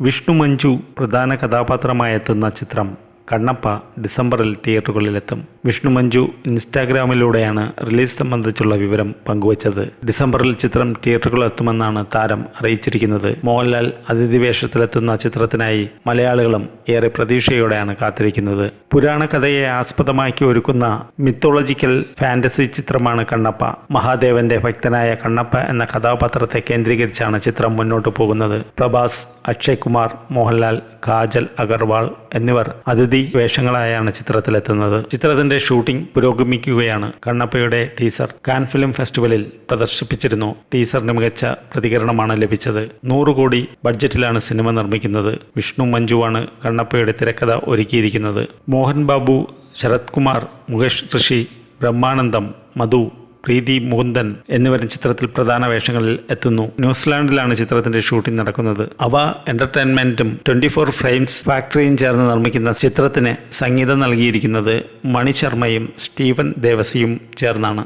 വിഷ്ണു മഞ്ജു പ്രധാന കഥാപാത്രമായെത്തുന്ന ചിത്രം. കണ്ണപ്പ ഡിസംബറിൽ തിയേറ്ററുകളിലെത്തും. വിഷ്ണു മഞ്ജു ഇൻസ്റ്റാഗ്രാമിലൂടെയാണ് റിലീസ് സംബന്ധിച്ചുള്ള വിവരം പങ്കുവച്ചത്. ഡിസംബറിൽ ചിത്രം തിയേറ്ററുകളിലെത്തുമെന്നാണ് താരം അറിയിച്ചിരിക്കുന്നത്. മോഹൻലാൽ അതിഥി വേഷത്തിലെത്തുന്ന ചിത്രത്തിനായി മലയാളികളും ഏറെ പ്രതീക്ഷയോടെയാണ് കാത്തിരിക്കുന്നത്. പുരാണ കഥയെ ആസ്പദമാക്കി ഒരുക്കുന്ന മിത്തോളജിക്കൽ ഫാന്റസി ചിത്രമാണ് കണ്ണപ്പ. മഹാദേവന്റെ ഭക്തനായ കണ്ണപ്പ എന്ന കഥാപാത്രത്തെ കേന്ദ്രീകരിച്ചാണ് ചിത്രം മുന്നോട്ട് പോകുന്നത്. പ്രഭാസ് അക്ഷയ് കുമാർ മോഹൻലാൽ കാജൽ അഗർവാൾ എന്നിവർ അതിഥി വേഷങ്ങളായാണ് ചിത്രത്തിലെത്തുന്നത്. ചിത്രത്തിന്റെ ഷൂട്ടിംഗ് പുരോഗമിക്കുകയാണ്. കണ്ണപ്പയുടെ ടീസർ കാൻ ഫിലിം ഫെസ്റ്റിവലിൽ പ്രദർശിപ്പിച്ചിരുന്നു. ടീസറിന് മികച്ച പ്രതികരണമാണ് ലഭിച്ചത്. നൂറ് കോടി ബഡ്ജറ്റിലാണ് സിനിമ നിർമ്മിക്കുന്നത്. വിഷ്ണു മഞ്ജുവാണ് കണ്ണപ്പയുടെ തിരക്കഥ ഒരുക്കിയിരിക്കുന്നത്. മോഹൻ ബാബു ശരത് കുമാർ മുകേഷ് ഋഷി ബ്രഹ്മാനന്ദം മധു പ്രീതി മുകുന്ദൻ എന്നിവരും ചിത്രത്തിൽ പ്രധാന വേഷങ്ങളിൽ എത്തുന്നു. ന്യൂസിലാൻഡിലാണ് ചിത്രത്തിന്റെ ഷൂട്ടിംഗ് നടക്കുന്നത്. അവ എന്റർടൈൻമെന്റും ട്വന്റി ഫോർ ഫ്രെയിംസ് ഫാക്ടറിയും ചേർന്ന് നിർമ്മിക്കുന്ന ചിത്രത്തിന് സംഗീതം നൽകിയിരിക്കുന്നത് മണി ശർമ്മയും സ്റ്റീവൻ ദേവസിയും ചേർന്നാണ്.